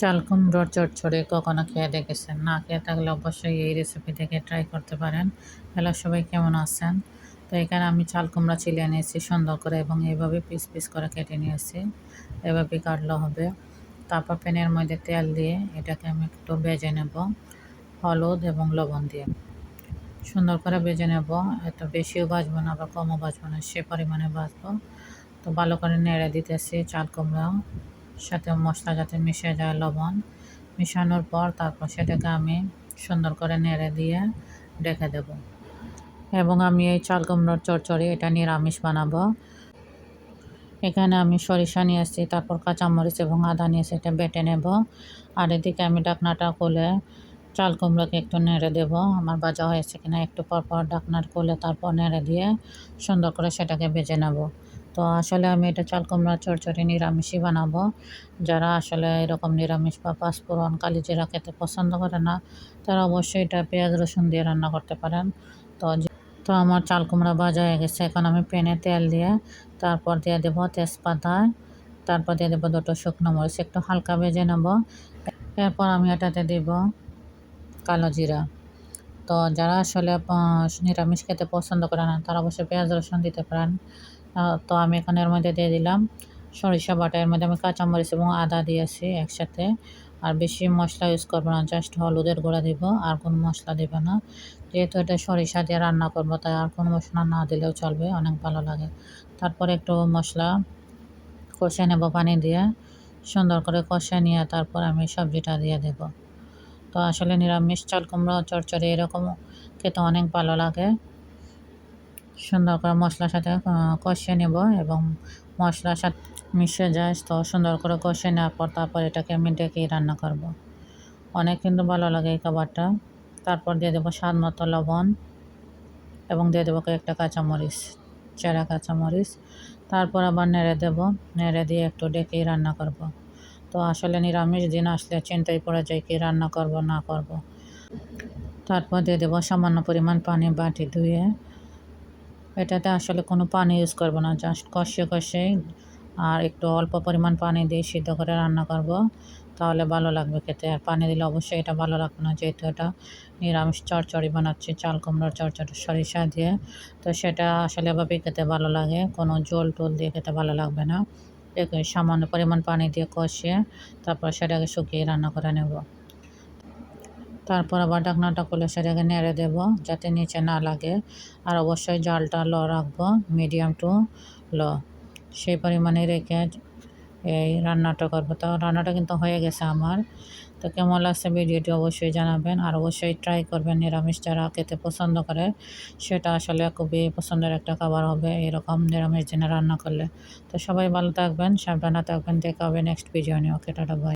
চাল কুমড়োর চচ্চড়ি কখনো খেয়ে দেখেছেন? না খেয়ে থাকলে অবশ্যই এই রেসিপি থেকে ট্রাই করতে পারেন। হ্যালো, সবাই কেমন আছেন? তো এখানে আমি চাল কুমড়া চিলে নিয়েছি, সুন্দর করে এবং এইভাবে পিস পিস করে কেটে নিয়েছি। এভাবে কাটলে হবে। তারপর প্যানের মধ্যে তেল দিয়ে এটাকে আমি একটু বেজে নেব। হলুদ এবং লবণ দিয়ে। সুন্দর করে বেজে নেব। এত বেশিও বাজবো না বা কমও বাজবো না, সে পরিমাণে বাজবো তো ভালো করে নেড়ে দিতেছি চাল কুমড়া সাথে মশলা যাতে মিশে যায় লবণ মিশানোর পর তারপর সেটাকে আমি সুন্দর করে নেড়ে দিয়ে ডেকে দেব। এবং আমি এই চাল কুমড়োর চড়চড়ি এটা নিরামিষ বানাবো। এখানে আমি সরিষা নিয়ে এসেছি, তারপর কাঁচামরিচ এবং আদা নিয়েছি এটা বেটে নেব। আর এদিকে আমি ডাকনাটা খুলে চাল কুমড়োকে একটু নেড়ে দেব। আমার বাজা হয়েছে কিনা একটু পর পর ডাকনার খুলে তারপর নেড়ে দিয়ে সুন্দর করে সেটাকে বেজে নেব। তো আসলে আমি এটা চাল কুমড়া চড়চড়ি নিরামিষই বানাবো। যারা আসলে এরকম নিরামিষ বা পাঁচফোড়ন কালিজিরা খেতে পছন্দ করে না, তারা অবশ্যই এটা পেঁয়াজ রসুন দিয়ে রান্না করতে পারেন। তো তো আমার চাল কুমড়া ভাজা হয়ে গেছে। এখন আমি প্যানে তেল দিয়ে তারপর দিয়ে দেবো তেজপাতা, তারপর দিয়ে দেবো দুটো শুকনো মরিচ, একটু হালকা ভেজে নেব। এরপর আমি এটাতে দেব কালো জিরা তো যারা আসলে নিরামিষ খেতে পছন্দ করে না, তারা অবশ্যই পেঁয়াজ রসুন দিতে পারেন। তো আমি এখানে এর মধ্যে দিয়ে দিলাম সরিষা বাটা। এর মধ্যে আমি কাঁচামরিচ এবং আদা দিয়েছি একসাথে। আর বেশি মশলা ইউজ করব না জাস্ট হলুদের গুঁড়া দিব, আর কোনো মশলা দেব না। যেহেতু এটা সরিষা দিয়ে রান্না করব, তাই আর কোনো মশলা না দিলেও চলবে, অনেক ভালো লাগে। তারপরে একটু মশলা কষে নেব পানি দিয়ে। সুন্দর করে কষে নিয়ে তারপর আমি সবজিটা দিয়ে দেব। তো আসলে নিরামিষ চাল কুমড়ো চড়চড়ি এরকম খেতে অনেক ভালো লাগে সুন্দর করে মশলার সাথে কষিয়ে নেব এবং মশলার সাথে মিশে যায়, তো সুন্দর করে কষিয়ে নেওয়ার পর তারপর এটাকে আমি ডেকেই রান্না করব। অনেক কিন্তু ভালো লাগে এই খাবারটা তারপর দিয়ে দেবো স্বাদ মতো লবণ এবং দিয়ে দেবো কয়েকটা কাঁচামরিচ, চেরা কাঁচামরিচ তারপর আবার নেড়ে দেবো, নেড়ে দিয়ে একটু ডেকেই রান্না করব। তো আসলে নিরামিষ দিন আসলে চিন্তাই পড়ে যায় কি রান্না করব, না করব। তারপর দিয়ে দেবো সামান্য পরিমাণ পানি বাটি ধুয়ে। এটাতে আসলে কোনো পানি ইউজ করব না জাস্ট কষে কষে আর একটু অল্প পরিমাণ পানি দিয়ে সিদ্ধ করে রান্না করব। তাহলে ভালো লাগবে খেতে। আর পানি দিলে অবশ্যই এটা ভালো লাগবে না, যেহেতু এটা নিরামিষ চড়চড়ি বানাচ্ছি, চাল কুমড়োর চড়চড়ি সরিষা দিয়ে। তো সেটা আসলে এভাবে খেতে ভালো লাগে, কোনো জল টোল দিয়ে খেতে ভালো লাগবে না। সামান্য পরিমাণ পানি দিয়ে কষিয়ে তারপর সেটাকে শুকিয়ে রান্না করে নেব। তারপর আবার ঢাকনাটা খুলে সেটাকে নেড়ে দেব যাতে নিচে না লাগে। আর অবশ্যই জালটা ল রাখব মিডিয়াম টু ল সেই পরিমাণে রেখে এই রান্নাটা করব। তো রান্নাটা কিন্তু হয়ে গেছে আমার। তো কেমন লাগছে ভিডিওটি অবশ্যই জানাবেন। আর অবশ্যই ট্রাই করবেন নিরামিষ যারা খেতে পছন্দ করে, সেটা আসলে খুবই পছন্দের একটা খাবার হবে এরকম নিরামিষ দিনে রান্না করলে। তো সবাই ভালো থাকবেন, সাবধানে থাকবেন। দেখা হবে নেক্সট ভিডিও নিয়ে। ওকে, টাটা বাই